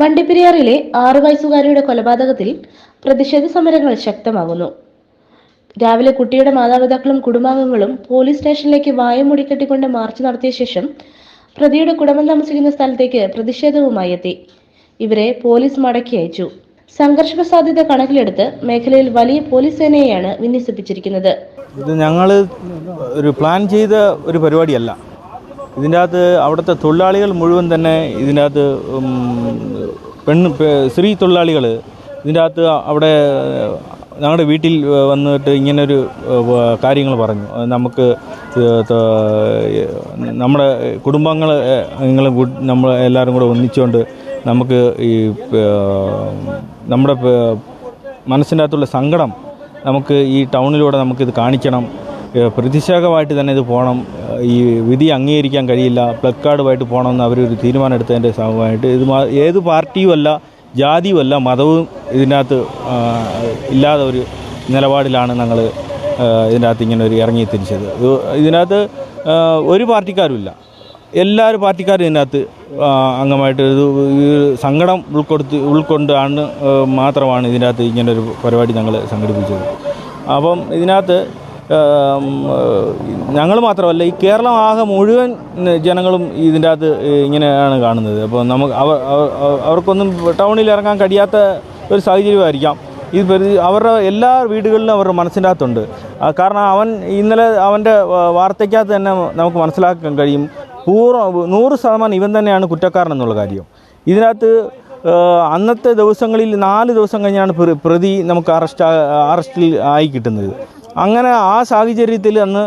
വണ്ടിപ്പെരിയാറിലെ ആറു വയസ്സുകാരിയുടെ കൊലപാതകത്തിൽ പ്രതിഷേധ സമരങ്ങൾ ശക്തമാകുന്നു. രാവിലെ കുട്ടിയുടെ മാതാപിതാക്കളും കുടുംബാംഗങ്ങളും പോലീസ് സ്റ്റേഷനിലേക്ക് വായം മുടിക്കെട്ടിക്കൊണ്ട് മാർച്ച് നടത്തിയ ശേഷം പ്രതിയുടെ കുടുംബം താമസിക്കുന്ന സ്ഥലത്തേക്ക് പ്രതിഷേധവുമായി എത്തി. ഇവരെ പോലീസ് മടക്കി അയച്ചു. സംഘർഷ സാധ്യത കണക്കിലെടുത്ത് മേഖലയിൽ വലിയ പോലീസ് സേനയെയാണ് വിന്യസിപ്പിച്ചിരിക്കുന്നത്. ഇത് ഞങ്ങൾ ഒരു പ്ലാൻ ചെയ്ത ഒരു പരിപാടിയല്ല. ഇതിന്റെ അകത്ത് അവിടുത്തെ തൊഴിലാളികൾ മുഴുവൻ തന്നെ ഇതിന്റെ അകത്ത് പെണ്ണ് സ്ത്രീ തൊഴിലാളികൾ ഇതിന്റെ അകത്ത് അവിടെ ഞങ്ങളുടെ വീട്ടിൽ വന്നിട്ട് ഇങ്ങനൊരു കാര്യങ്ങൾ പറഞ്ഞു. നമുക്ക് നമ്മുടെ കുടുംബങ്ങൾ നിങ്ങൾ നമ്മൾ എല്ലാവരും കൂടെ ഒന്നിച്ചുകൊണ്ട് നമുക്ക് ഈ നമ്മുടെ മനസ്സിന്റെ അകത്തുള്ള സങ്കടം നമുക്ക് ഈ ടൗണിലൂടെ നമുക്കിത് കാണിക്കണം. പ്രതിഷേധമായിട്ട് തന്നെ ഇത് പോകണം ഈ വിധി അംഗീകരിക്കാൻ കഴിയില്ല. പ്ലക്കാർഡുമായിട്ട് പോകണമെന്ന് അവരൊരു തീരുമാനം എടുത്തതിന്റെ ഭാഗമായിട്ട് ഇത് ഏത് പാർട്ടിയും അല്ല ജാതിയും അല്ല മതവും ഇതിനകത്ത് ഇല്ലാതെ ഒരു നിലപാടിലാണ് ഞങ്ങൾ ഇതിനകത്ത് ഇങ്ങനെ ഒരു ഇറങ്ങി തിരിച്ചത്. ഇത് ഇതിനകത്ത് ഒരു പാർട്ടിക്കാരുമില്ല. എല്ലാവരും പാർട്ടിക്കാരും ഇതിനകത്ത് അംഗമായിട്ട് ഇത് സങ്കടം ഉൾക്കൊടുത്ത് ഉൾക്കൊണ്ടാണ് മാത്രമാണ് ഇതിനകത്ത് ഇങ്ങനൊരു പരിപാടി ഞങ്ങൾ സംഘടിപ്പിച്ചത്. അപ്പം ഇതിനകത്ത് ഞങ്ങൾ മാത്രമല്ല ഈ കേരളം ആകെ മുഴുവൻ ജനങ്ങളും ഇതിന്റെ അകത്ത് ഇങ്ങനെയാണ് കാണുന്നത്. അപ്പോൾ നമുക്ക് അവർ അവർ- അവർക്കൊന്നും ടൗണിൽ ഇറങ്ങാൻ കഴിയാത്ത ഒരു സാഹചര്യമായിരിക്കാം. ഇത് അവരുടെ എല്ലാ വീടുകളിലും അവരുടെ മനസ്സിന്റെ അകത്തുണ്ട്. കാരണം അവൻ ഇന്നലെ അവന്റെ വാർത്തയ്ക്കകത്ത് തന്നെ നമുക്ക് മനസ്സിലാക്കാൻ കഴിയും. പൂർണ നൂറ് ശതമാനം ഇവൻ തന്നെയാണ് കുറ്റക്കാരൻ എന്നുള്ള കാര്യം. ഇതിനകത്ത് അന്നത്തെ ദിവസങ്ങളിൽ നാല് ദിവസം കഴിഞ്ഞാണ് പ്രതി നമുക്ക് അറസ്റ്റ് അറസ്റ്റിൽ ആയി കിട്ടുന്നത്. അങ്ങനെ ആ സാഹചര്യത്തിൽ അന്ന്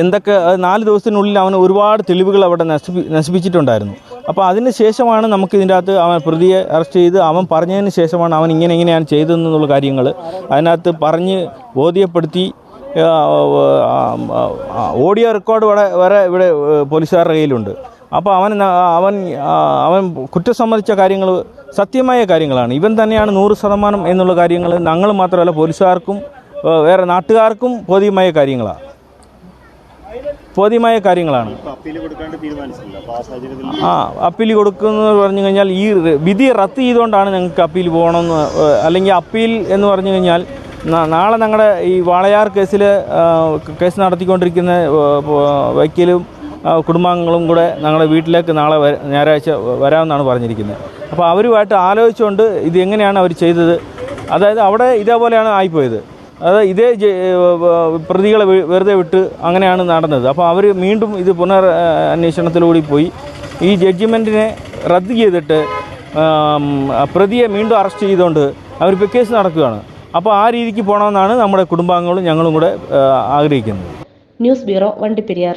എന്തൊക്കെ നാല് ദിവസത്തിനുള്ളിൽ അവൻ ഒരുപാട് തെളിവുകൾ അവിടെ നശിപ്പി നശിപ്പിച്ചിട്ടുണ്ടായിരുന്നു. അപ്പോൾ അതിന് ശേഷമാണ് നമുക്ക് ഇതിന്റെ അകത്ത് അവൻ പ്രതിയെ അറസ്റ്റ് ചെയ്ത് അവൻ പറഞ്ഞതിന് ശേഷമാണ് അവൻ ഇങ്ങനെ എങ്ങനെയാണ് ചെയ്തതെന്നുള്ള കാര്യങ്ങൾ അതിനകത്ത് പറഞ്ഞ് ബോധ്യപ്പെടുത്തി ഓഡിയോ റെക്കോർഡ് വരെ വരെ ഇവിടെ പോലീസുകാരുടെ കയ്യിലുണ്ട്. അപ്പോൾ അവൻ അവൻ അവൻ കുറ്റം സമ്മതിച്ച കാര്യങ്ങൾ സത്യമായ കാര്യങ്ങളാണ്. ഇവൻ തന്നെയാണ് നൂറ് ശതമാനം എന്നുള്ള കാര്യങ്ങൾ ഞങ്ങൾ മാത്രമല്ല പോലീസുകാർക്കും വേറെ നാട്ടുകാർക്കും ബോധ്യമായ കാര്യങ്ങളാണ് ബോധ്യമായ കാര്യങ്ങളാണ്. ആ അപ്പീൽ കൊടുക്കുന്നത് പറഞ്ഞു കഴിഞ്ഞാൽ ഈ വിധി റദ്ദ് ചെയ്തുകൊണ്ടാണ് ഞങ്ങൾക്ക് അപ്പീൽ പോകണമെന്ന് അല്ലെങ്കിൽ അപ്പീൽ എന്ന് പറഞ്ഞു കഴിഞ്ഞാൽ നാളെ ഞങ്ങളുടെ ഈ വാളയാർ കേസിൽ കേസ് നടത്തിക്കൊണ്ടിരിക്കുന്ന വക്കീലും കുടുംബാംഗങ്ങളും കൂടെ ഞങ്ങളുടെ വീട്ടിലേക്ക് നാളെ ഞായറാഴ്ച വരാമെന്നാണ് പറഞ്ഞിരിക്കുന്നത്. അപ്പോൾ അവരുമായിട്ട് ആലോചിച്ചുകൊണ്ട് ഇത് എങ്ങനെയാണ് അവർ ചെയ്തത്? അതായത് അവിടെ ഇതേപോലെയാണ് ആയിപ്പോയത്. അതായത് ഇതേ പ്രതികളെ വെറുതെ വിട്ട് അങ്ങനെയാണ് നടന്നത്. അപ്പോൾ അവർ വീണ്ടും ഇത് പുനർ അന്വേഷണത്തിലൂടി പോയി. ഈ ജഡ്ജിമെന്റിനെ റദ്ദ് ചെയ്തിട്ട് പ്രതിയെ വീണ്ടും അറസ്റ്റ് ചെയ്തുകൊണ്ട് അവരിപ്പോൾ കേസ് നടക്കുകയാണ്. അപ്പോൾ ആ രീതിക്ക് പോകണമെന്നാണ് നമ്മുടെ കുടുംബാംഗങ്ങളും ഞങ്ങളും കൂടെ ആഗ്രഹിക്കുന്നത്. News bureau Vandiperiyar.